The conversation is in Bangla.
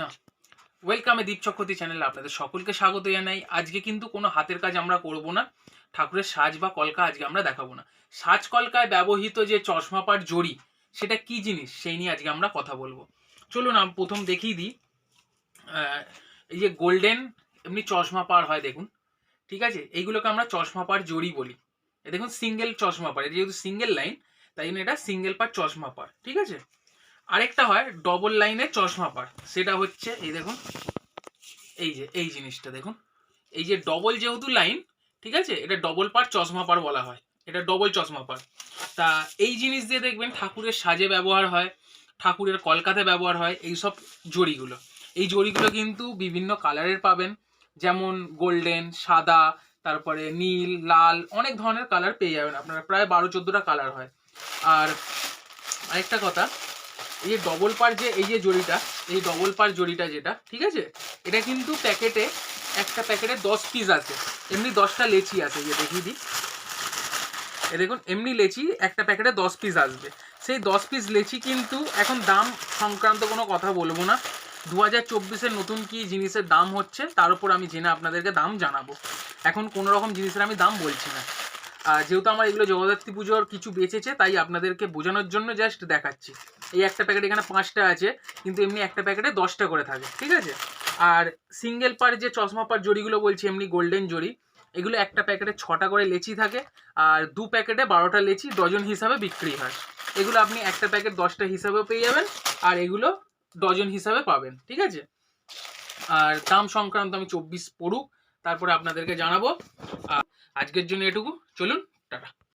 না। ওয়েলকামে দীপ চক্রবর্তী চ্যানেলে আপনাদের সকলকে স্বাগত জানাই। আজকে কিন্তু কোনো হাতের কাজ আমরা করব না। ঠাকুরের সাজ বা কলকা আজকে আমরা দেখাবো না। সাজ কলকায় ব্যবহৃত যে চশমা পাট জড়ি, সেটা কি জিনিস? সেই নিয়ে আজকে আমরা কথা বলব। চলুন, আমি প্রথম দেখিয়ে দিই। এই যে গোল্ডেন এমনি চশমা পার হয়, দেখুন। ঠিক আছে? এইগুলোকে আমরা চশমা পার জড়ি বলি। দেখুন সিঙ্গেল চশমা পার এটা যেহেতু সিঙ্গেল লাইন তাই জন্য এটা সিঙ্গেল পার চশমা পার ঠিক আছে? আরেকটা হয় ডবল লাইনের চশমা পার সেটা হচ্ছে এই দেখুন, এই যে, এই জিনিসটা দেখুন। এই যে ডবল যেহেতু লাইন ঠিক আছে? এটা ডবল পার চশমা পার বলা হয়। এটা ডবল চশমা পার তা এই জিনিস দিয়ে দেখবেন ঠাকুরের সাজে ব্যবহার হয়, ঠাকুরের কলকাতায় ব্যবহার হয়, এই সব জড়িগুলো। এই জড়িগুলো কিন্তু বিভিন্ন কালারের পাবেন। যেমন গোল্ডেন সাদা, তারপরে নীল, লাল, অনেক ধরনের কালার পেয়ে যাবেন। আপনারা প্রায় বারো চোদ্দোটা কালার হয়। আর আরেকটা কথা এই যে ডবল পার যে, এই যে জড়িটা, এই ডবল পার জড়িটা যেটা, ঠিক আছে? এটা কিন্তু প্যাকেটে, একটা প্যাকেটে দশ পিস আছে। এমনি দশটা লেচি আছে যে দেখিয়ে দিই। এ দেখুন, এমনি লেচি, একটা প্যাকেটে দশ পিস আসবে। সেই দশ পিস লেচি কিন্তু এখন দাম সংক্রান্ত কোনো কথা বলব না। দু হাজার চব্বিশের নতুন কি জিনিসের দাম হচ্ছে, তার উপর আমি জেনে আপনাদেরকে দাম জানাব। এখন কোনো রকম জিনিসের আমি দাম বলছি না। যেহেতু আমার এগুলো জগদ্ধাত্রী পুজোর কিছু বেঁচেছে, তাই আপনাদেরকে বোঝানোর জন্য জাস্ট দেখাচ্ছি। এই একটা প্যাকেট এখানে পাঁচটা আছে, কিন্তু এমনি একটা প্যাকেটে দশটা করে থাকে, ঠিক আছে? আর সিঙ্গেল পার যে চশমা পার জড়িগুলো বলছি, এমনি গোল্ডেন জড়ি, এগুলো একটা প্যাকেটে ছটা করে লেচি থাকে, আর দু প্যাকেটে বারোটা লেচি ডজন হিসাবে বিক্রি হয়। এগুলো আপনি একটা প্যাকেট দশটা হিসাবেও পেয়ে যাবেন, আর এগুলো ডজন হিসাবে পাবেন, ঠিক আছে? আর দাম সংক্রান্ত আমি চব্বিশ পড়ুক, তারপরে আপনাদেরকে জানাব। আজকের জন্য এটুকু। চলুন টাটা।